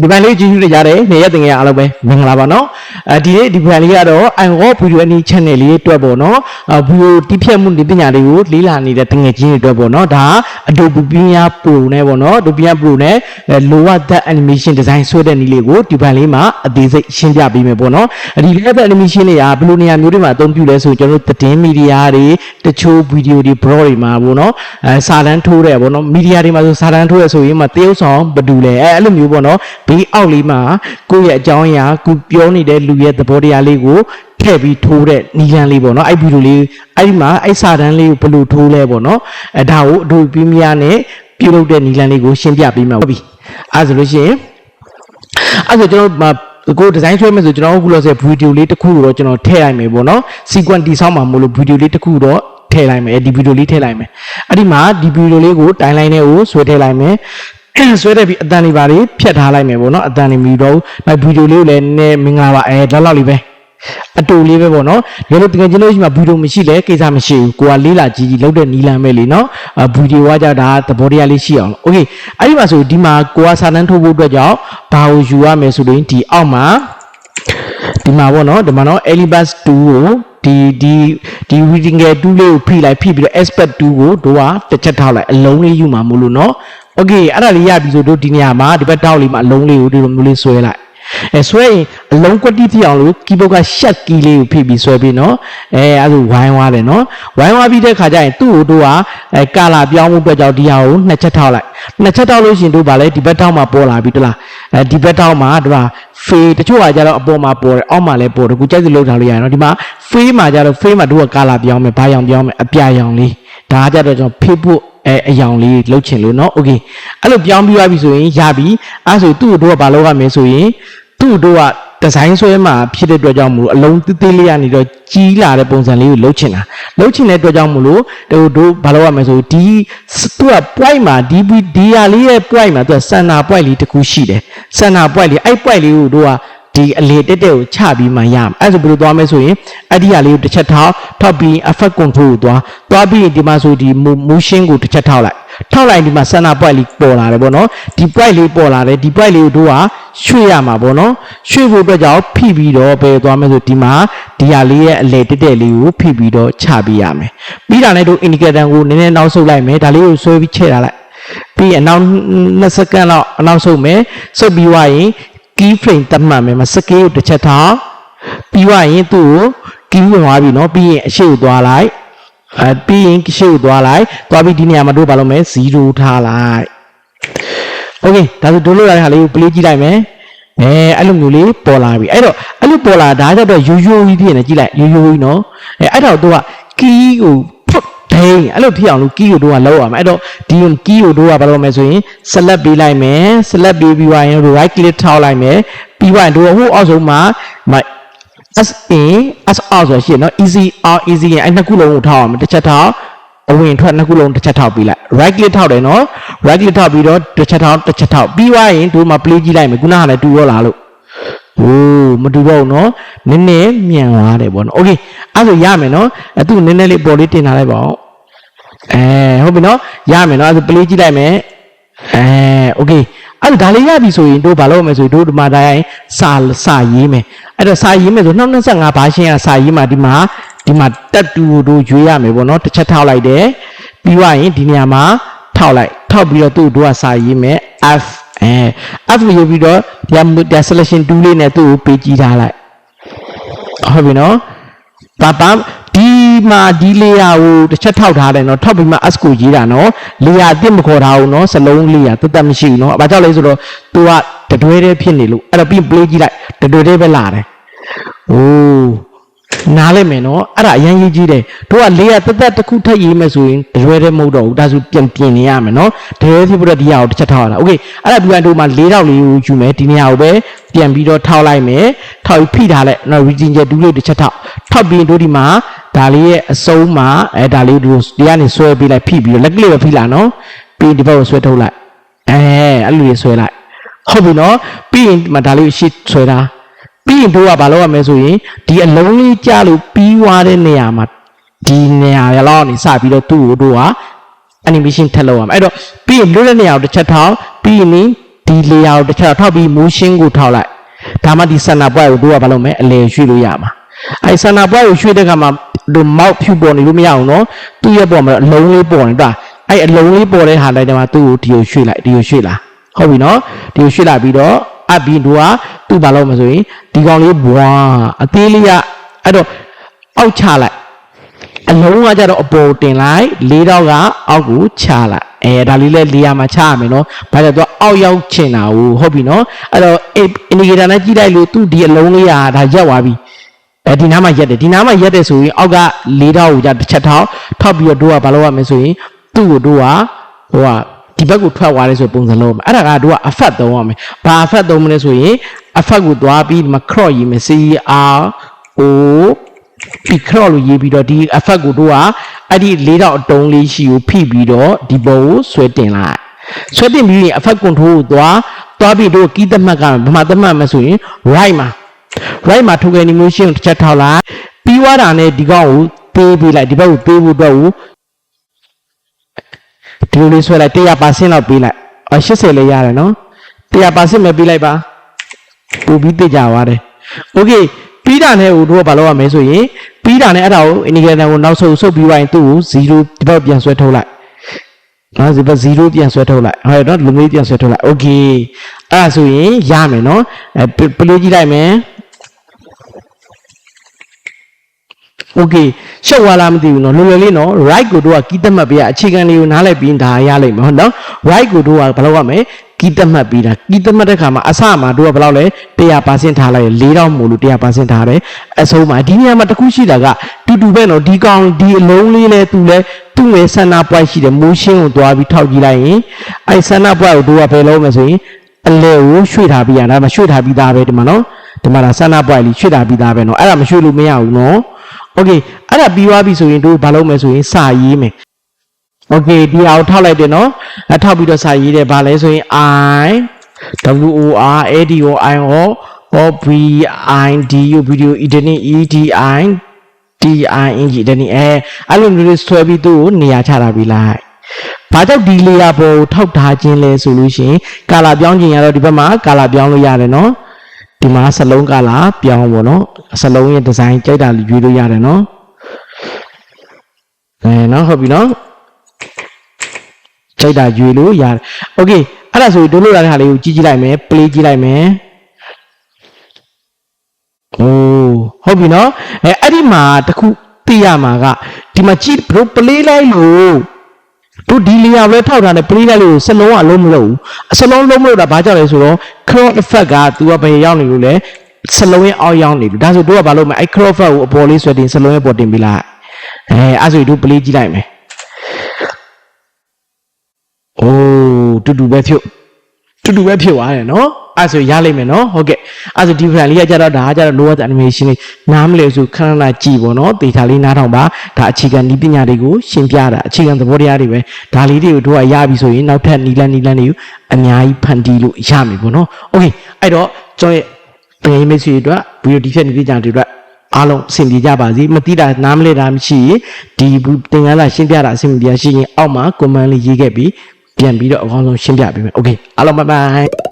ဒီဘန်လေးကြည့်ကြည့်ရတဲ့နေရက်တင်ငယ်အားလုံးပဲမင်္ဂလာပါနော်အဲဒီနေ့ဒီဘန်လေးကတော့ i go video any channel လေးအတွက်ပေါ့နော်အဗီဒီယိုတိဖြတ်မှုဒီပညာတွေကိုလေးလာနေတဲ့တငယ်ချင်းတွေအတွက်ပေါ့နော်ဒါ Adobe Premiere Pro နဲ့ပေါ့နော် Adobe Premiere Pro နဲ့ lower that animation design ဆွဲတဲ့နည်းလေးကိုဒီဘန်လေးမှာအသေးစိတ်ရှင်းပြပေးမယ်ပေါ့နော်ဒီ lower that animation တွေကဘယ်လိုနေရာမျိုးတွေမှာအသုံးပြုလဲဆိုကျွန်တော်တို့သတင်းမီဒီယာတွေတချို့ဗီဒီယိုတွေ blog တွေမှာပေါ့နော်အဲစာတန်းထိုးတယ်ပေါ့နော်မီဒီယာတွေမှာဆိုစာတန်းထိုးရဆိုရင်မှတရုပ်ဆောင်ဘယ်သူလဲအဲအဲ့လိုမျိုးပေါ့နော်ဘေးအောက်လေးမှာကိုယ့်ရဲ့အကြောင်းအရာကိုပြောနေတဲ့လူရဲ့သဘောတရားလေးကိုထည့်ပြီးထိုးတဲ့နီလန်းလေးပေါ့နော်အဲ့ဗီဒီယိုလေးအဲ့ဒီမှာအဲ့စာတန်းလေးကိုဘယ်လိုထိုးလဲပေါ့နော်အဲဒါကိုအတူပြင်းများနဲ့ပြုလုပ်တဲ့နီလန်းလေးကိုရှင်းပြပေးမှာဟုတ်ပြီအဲဆိုလို့ရှိရင်အဲ့ဆိုကျွန်တော်မှာကိုဒီဇိုင်းဆွဲမယ်ဆိုကျွန်တော်အခုလို့ဆိုဗီဒီယိုလေးတစ်ခုကိုတော့ကျွန်တော်ထည့်လိုက်မယ်ပေါ့နော် sequence တိဆောက်မှာမလို့ဗီဒီယိုလေးတစ်ခုတော့ထည့်လိုက်မယ်ဒီဗီဒီယိုလေးထည့်လိုက်မယ်အဲ့ဒီမှာဒီဗီဒီယိုလေးကိုတိုင်းလိုက်နဲ့ကိုဆွဲထည့်လိုက်မယ် ဆွဲတဲ့ပြီးအတန်လေးပါလေးဖြတ်ထားလိုက်မယ်ပေါ့နော်အတန်လေးမီတော့နောက်ဗီဒီယိုလေးကိုလည်းနည်းမင်္ဂလာပါအဲလောက်လောက်လေးပဲအတူလေးပဲပေါ့နော်ဒီလိုတကယ်ချင်းလို့ရှိမှဗီဒီယိုမရှိလဲကိစ္စမရှိဘူးကိုကလေးလာကြီးကြီးလောက်တဲ့နီလန်ပဲလေနော်အဗီဒီယိုကကြတာသဘောတရားလေးရှိအောင်โอเคအဲ့ဒီမှာဆိုဒီမှာကိုကစာတန်းထုတ်ဖို့အတွက်ကြောင့်ဘာကိုယူရမယ်ဆိုရင်ဒီအောက်မှာဒီမှာပေါ့နော်ဒီမှာနော် Elibas 2ကိုဒီဒီဒီ reading 2လေးကိုဖိလိုက်ဖိပြီးတော့ expert 2ကိုတို့ကတစ်ချက်ထောက်လိုက်အလုံးလေးယူမှာမို့လို့နော် โอเคအဲ့ဒါလေးရပြီဆိုတို့ဒီနေရာမှာဒီဘက်ထောက်လေးမှာအလုံးလေးကိုဒီလိုမျိုးလေးဆွဲလိုက်အဲဆွဲရင်အလုံးကွက်တိဖြစ်အောင်လို့ကီးဘုတ်ကရှက်ကီးလေးကိုဖိပြီးဆွဲပြီးနော်အဲအဲ့ဒါဝိုင်းသွားတယ်နော်ဝိုင်းသွားပြီးတဲ့ခါကျရင်သူ့ကိုတို့ကအဲကာလာပြောင်းမှုအတွက်ကြောင့်ဒီဟာကိုနှစ်ချက်ထောက်လိုက်နှစ်ချက်ထောက်လို့ရှိရင်တို့ဗာလဲဒီဘက်ထောက်မှာပေါ်လာပြီတလားအဲဒီဘက်ထောက်မှာတို့ကဖေးတချို့ကကြတော့အပေါ်မှာပေါ်တယ်အောက်မှာလည်းပေါ်တယ်ကိုကြိုက်စလို့ထားလို့ရတယ်နော်ဒီမှာဖေးမှာကြတော့ဖေးမှာတို့ကကာလာပြောင်းမယ်ဘာရောင်ပြောင်းမယ်အပြာရောင်လေး ဒါကကြတော့ကျွန်တော်ဖေးဖို့အဲအယောင်လေးလှုပ်ချင်လို့เนาะโอเคအဲ့လိုပြောင်းပြီးသွားပြီဆိုရင်ရပြီအဲ့ဆိုသူ့တို့ကဘာလုပ်ရမလဲဆိုရင်သူ့တို့ကဒီဇိုင်းဆွဲမှာဖြစ်တဲ့အတွက်ကြောင့်မလို့အလုံးသေးသေးလေးကနေတော့ကြီးလာတဲ့ပုံစံလေးကိုလှုပ်ချင်တာလှုပ်ချင်တဲ့အတွက်ကြောင့်မလို့တို့တို့ဘာလုပ်ရမလဲဆိုဒီသူက point မှာဒီဒီဟာလေးရဲ့ point မှာသူကစန္နာ point လေးတစ်ခုရှိတယ်စန္နာ point လေးအဲ့ point လေးကိုတို့က ဒီအလေတက်တက်ကိုချပြီးမှရမယ်အဲ့ဆိုဘယ်လိုသွားမလဲဆိုရင်အဲ့ဒီဟာလေးကိုတစ်ချက်ထောက်ထောက်ပြီး effect control ကိုသွားသွားပြီးဒီမှာဆိုဒီ motion ကိုတစ်ချက်ထောက်လိုက်ထောက်လိုက်ဒီမှာ center point လေးပေါ်လာတယ်ပေါ့နော်ဒီ point လေးပေါ်လာတယ်ဒီ point လေးကိုတို့ကရွှေ့ရမှာပေါ့နော်ရွှေ့ဖို့အတွက်ကြောင့်ဖိပြီးတော့ဘယ်သွားမလဲဆိုဒီမှာဒီဟာလေးရဲ့အလေတက်တက်လေးကိုဖိပြီးတော့ချပေးရမယ်ပြီးတာနဲ့တို့ indicator ကိုနည်းနည်းနောက်ဆုပ်လိုက်မယ်ဒါလေးကိုဆွဲပြီးချဲ့ထားလိုက်ပြီးအနောက်2စက္ကန့်လောက်အနောက်ဆုပ်မယ်ဆုပ်ပြီးွားရင် key frame တတ်မှတ်မယ်မစကေးကိုတစ်ချက်ထားပြီးွားရင်သူ့ကို key ဝင်သွားပြီเนาะပြီးရင်အရှိကိုသွားလိုက်အဲပြီးရင်အရှိကိုသွားလိုက်သွားပြီးဒီနေရာမှာတို့ဘာလုပ်မလဲ0ထားလိုက်โอเคဒါဆိုတို့လို့ရတဲ့ဟာလေးကို play ကြည့်လိုက်မယ်အဲအဲ့လိုမျိုးလေးပေါ်လာပြီအဲ့တော့အဲ့လိုပေါ်လာဒါကြတော့ရိုးရိုးကြီးဖြစ်နေကြည့်လိုက်ရိုးရိုးကြီးเนาะအဲအဲ့တော့တို့က key ကို ဒိန်းအဲ့လိုဖြစ်အောင်လို့ကီးကိုတို့ကလောက်ရမယ်အဲ့တော့ဒီကီးကိုတို့ကဘာလုပ်မလဲဆိုရင် select ပေးလိုက်မယ် select ပေးပြီးွားရင် right click ထောက်လိုက်မယ်ပြီးွားရင်တို့ဟိုအောက်ဆုံးမှာ s in s out ဆိုရှိရနော် easy out easy အဲ့နှစ်ခုလုံးကိုထောက်အောင်တစ်ချက်ထောက်အဝင်ထွက်နှစ်ခုလုံးတစ်ချက်ထောက်ပြီးလိုက် right click ထောက်တယ်နော် right click ထောက်ပြီးတော့တစ်ချက်ထောက်တစ်ချက်ထောက်ပြီးွားရင်တို့မှာ play ကြည့်လိုက်မယ်ခုနကလည်းတူရောလာလို့ ဟိုးမတူတော့ဘူးเนาะနည်းနည်းမြန်သွားတယ်ပေါ့နော်โอเคအဲ့ဆိုရမယ်เนาะအဲ့သူနည်းနည်းလေးပေါ်လေးတင်ထားလိုက်ပါဦးအဲဟုတ်ပြီเนาะရမယ်เนาะအဲ့ဒါ play ကြည့်လိုက်မယ်အဲโอเคအဲ့ဒါဒါလေးရပြီဆိုရင်တို့ဘာလုပ်မလဲဆိုရင်တို့ဒီမှာတိုင်းစာစာရေးမယ်အဲ့တော့စာရေးမယ်ဆို2025ဘာရှင်းရစာရေးမှာဒီမှာဒီမှာတက်တူတို့ရွေးရမယ်ပေါ့เนาะတစ်ချက်ထောက်လိုက်တယ်ပြီးွားရင်ဒီနေရာမှာထောက်လိုက်ထောက်ပြီးတော့သူ့တို့ကစာရေးမယ် F အဲ F ရေးပြီးတော့ဒီ selection 2လေးနဲ့သူ့ကိုပေးကြည့်ထားလိုက်ဟုတ်ပြီနော်ဘာဘာဒီမှာဒီ layer ကိုတစ်ချက်ထောက်ထားတယ်နော်ထောက်ပြီးမှ S ကိုရေးတာနော် layer အစ်မခေါ်ထားဘူးနော်စလုံး layer တသက်မရှိဘူးနော်ဘာကြောင့်လဲဆိုတော့ तू ကတတွဲတည်းဖြစ်နေလို့အဲ့တော့ပြီး play ကြည့်လိုက်တတွဲတည်းပဲလာတယ်โอ้ နားလိုက်မယ်နော်အဲ့ဒါအရင်ရေးကြည့်တယ်တို့ကလေးရတက်တက်တစ်ခုထပ်ရေးမယ်ဆိုရင်တရွဲတည်းမဟုတ်တော့ဘူးဒါဆိုပြန်ပြင်နေရမယ်နော်တရွဲဖြစ်ဖို့ဒီဟာကိုတစ်ချက်ထောက်ရတာโอเคအဲ့ဒါပြီးရင်တို့မှာ၄တောက်လေးကိုယူမယ်ဒီနေရာကိုပဲပြန်ပြီးတော့ထောက်လိုက်မယ်ထောက်ပြီးဖိထားလိုက်နော် region ကျတူးလေးတစ်ချက်ထောက်ထောက်ပြီးတို့ဒီမှာဒါလေးရဲ့အစုံးမှာအဲဒါလေးတို့ဒီကနေဆွဲပေးလိုက်ဖိပြီးတော့လက်ကလေးပဲဖိလာနော်ပြီးဒီဘက်ကိုဆွဲထုတ်လိုက်အဲအဲ့လိုလေးဆွဲလိုက်ဟုတ်ပြီနော်ပြီးရင်ဒီမှာဒါလေးကိုရှေ့ဆွဲတာ ပြီးရင်တို့ကဘာလုပ်ရမလဲဆိုရင်ဒီအလုံးလေးကြလို့ပြီးွားတဲ့နေရာမှာဒီနေရာရလောက်နေစပြီးတော့သူ့ကိုတို့က animation ထပ်လုပ်ရမယ်အဲ့တော့ပြီးရင်လွတ်တဲ့နေရာကိုတစ်ချက်ထောက်ပြီးရင်ဒီလေယာကိုတစ်ချက်ထောက်ပြီးမူးရှင်းကိုထောက်လိုက်ဒါမှဒီဆန္ဒပွဲကိုတို့ကဘာလုပ်မလဲအလဲရွှေ့လို့ရမှာအဲဆန္ဒပွဲကိုရွှေ့တဲ့ခါမှာတို့မောက်ဖြူပေါ်နေလို့မရအောင်နော်သူ့ရဲ့ပေါ်မှာအလုံးလေးပေါ်နေတာအဲအလုံးလေးပေါ်တဲ့ဟာလိုက်တယ်မှာသူ့ကိုဒီကိုရွှေ့လိုက်ဒီကိုရွှေ့လာဟုတ်ပြီနော်ဒီကိုရွှေ့လာပြီးတော့ အပ်ပြီးတို့ကသူ့ဘာလုပ်မလဲဆိုရင်ဒီကောင်လေးဘွာအသေးလေးကအဲ့တော့အောက်ချလိုက်အလုံးကကြတော့အပေါ်တင်လိုက်လေးတော့ကအောက်ကိုချလိုက်အဲဒါလေးလဲလေးရမှာချရမယ်နော်ဘာလို့လဲသူကအောက်ရောက်ချင်တာကိုဟုတ်ပြီနော်အဲ့တော့အင်ဒီကေတာနဲ့ကြည့်လိုက်လို့သူဒီအလုံးလေးကဒါရက်သွားပြီအဲဒီနားမှာရက်တယ်ဒီနားမှာရက်တယ်ဆိုရင်အောက်ကလေးတော့ကိုကြတစ်ချက်ထောက်ထောက်ပြီးတော့တို့ကဘာလုပ်ရမလဲဆိုရင်သူ့ကိုတို့ကဟိုက ဒီဘက်ကိုထွက်သွားတယ်ဆိုပုံစံလုံးအဲ့ဒါကတို့ကအဖတ်သုံးရမယ်ဘာအဖတ်သုံးမလဲဆိုရင်အဖတ်ကိုသွားပြီးဒီမှာ cross ရေးမယ် C R O ပြီးခရော့လို့ရေးပြီးတော့ဒီ effect ကိုတို့ကအဲ့ဒီလေးတော့အတုံးလေးရှိကိုဖိပြီးတော့ဒီပုံကိုဆွဲတင်လိုက်ဆွဲတင်ပြီးရင် effect control ကိုသွားသွားပြီးတို့ကီးသမတ်ကဘာမှသမတ်မဆိုရင် right မှာ right မှာ token animation ကိုတစ်ချက်ထောက်လိုက်ပြီးွားတာနဲ့ဒီကောင်ကိုပေးပေးလိုက်ဒီဘက်ကိုပေးဖို့အတွက်ကို ဒီလိုလေးဆွဲလိုက်100%လောက်ပေးလိုက်အော်80လေးရတယ်နော်100%ပဲပေးလိုက်ပါပို့ပြီးသိကြသွားတယ် okay ပြီးတာနဲ့ဟိုတို့ကဘာလုပ်ရမလဲဆိုရင်ပြီးတာနဲ့အဲ့ဒါကို indicator ကိုနောက်ဆုပ်ဆုပ်ပြီးသွားရင်သူ့ကို0ဒီဘက်ပြန်ဆွဲထုတ်လိုက်နော်ဒီဘက်0ပြန်ဆွဲထုတ်လိုက်ဟုတ်တော့လူမျိုးပြန်ဆွဲထုတ်လိုက် okay အဲ့ဒါဆိုရင်ရမယ်နော်အဲပလေးကြည့်လိုက်မယ် okay ရှုပ်သွားလားမသိဘူးနော်လွယ်လွယ်လေးနော် right ကိုတို့ကကီးတက်မှတ်ပေးရအခြေခံလေးကိုနားလိုက်ပြီးဒါရလိမ့်မယ်ဟုတ်နော် right ကိုတို့ကဘာလုပ်ရမလဲကီးတက်မှတ်ပေးတာကီးတက်မှတ်တဲ့ခါမှာအစမှာတို့ကဘယ်လောက်လဲ100%ထားလိုက်၄တောင်မို့လို့100%ထားတယ်အဆုံးမှာဒီနေရာမှာတစ်ခုရှိတာကတူတူပဲနော်ဒီကောင်ဒီအလုံးလေးလဲသူလဲသူ့ရဲ့ဆန္ဒပွိုက်ရှိတယ်မိုးရှင်းကိုသွားပြီးထောက်ကြည့်လိုက်ရင်အဲဆန္ဒပွိုက်ကိုတို့ကဘယ်လုံးမဆိုရင်အလဲကိုရွှေ့ထားပြီးရတာမရွှေ့ထားပြီးသားပဲဒီမှာနော်ဒီမှာဒါဆန္ဒပွိုက်လေးရွှေ့ထားပြီးသားပဲနော်အဲ့ဒါမရွှေ့လို့မရဘူးနော် โอเคအဲ့ဒါပြီးသွားပြီဆိုရင်တို့ဘာလုပ်မလဲဆိုရင်စာရေးမယ်โอเคဒီအောင်ထောက်လိုက်တယ်နော်အထောက်ပြီးတော့စာရေးတယ်ဘာလဲဆိုရင် i w o r a d o i o o b i d u video editing e d i t i n g editing အဲအဲ့လိုမျိုးလေးဆွဲပြီးသူ့ကိုနေရာချတာပြီးလိုက်ဘာကြောင့်ဒီ layer ပေါ်ကိုထောက်ထားခြင်းလဲဆိုလို့ရှိရင်ကာလာပြောင်းခြင်းရတော့ဒီဘက်မှာကာလာပြောင်းလို့ရတယ်နော် ဒီမှာစလုံးကလာပြောင်းပေါ့နော်စလုံးရဲ့ဒီဇိုင်းကြိုက်တာရွေးလို့ရတယ်နော်အဲနော်ဟုတ်ပြီနော်ကြိုက်တာရွေးလို့ရတယ်โอเคအဲ့ဒါဆိုရင်တို့လို့ရတဲ့ဟာလေးကိုကြည့်ကြည့်လိုက်မယ် play ကြည့်လိုက်မယ်โอ้ဟုတ်ပြီနော်အဲအဲ့ဒီမှာတခုသိရမှာကဒီမှာကြည့်ဘလို့ play လိုက်လို့ တို့ဒီလေယာပဲထောက်ထားတယ် play လိုက်လို့စလုံးကအလုံးမလို့ဘူးအစလုံးလုံးမလို့တာဘာကြောင့်လဲဆိုတော့ crop effect က तू ကဘယ်ရောက်နေလို့လဲစလုံးရဲ့အောက်ရောက်နေလို့ဒါဆိုတို့ကဘာလုပ်မလဲအဲ့ crop effect ကိုအပေါ်လေးဆွဲတင်စလုံးရဲ့ပေါ်တင်ပေးလိုက်အဲအဲ့ဆိုရင်တို့ play ကြည့်လိုက်မယ်အိုးတူတူပဲဖြုတ်တူတူပဲဖြုတ်သွားတယ်နော် အဲ့ဆိုရလိမ့်မယ်နော်ဟုတ်ကဲ့အဲ့ဆိုဒီ plan လေးကကြတော့ဒါကကြတော့ lower animation လေးနားမလဲဆိုခဏခဏကြည့်ပေါ့နော်ဒေတာလေးနားထောင်ပါဒါအခြေခံဤပညာတွေကိုရှင်းပြတာအခြေခံသဘောတရားတွေပဲဒါလေးတွေကိုတို့ကရပြီဆိုရင်နောက်ထပ်နီလန်းနီလန်းတွေကိုအများကြီးဖန်တီးလို့ရမယ်ပေါ့နော်โอเคအဲ့တော့ကျွန်တော်ရဲ့ပင်မိတ်ဆွေတွေအတွက်ဗီဒီယိုဒီဖြတ်နေကြတဲ့အတွက်အားလုံးအဆင်ပြေကြပါစေမသိတာနားမလဲတာမရှိရင်ဒီသင်ခန်းစာရှင်းပြတာအဆင်ပြေရှိရင်အောက်မှာ comment လေးရေးခဲ့ပြီးပြန်ပြီးတော့အကောင်းဆုံးရှင်းပြပေးမယ်โอเคအားလုံးဘိုင်ဘိုင်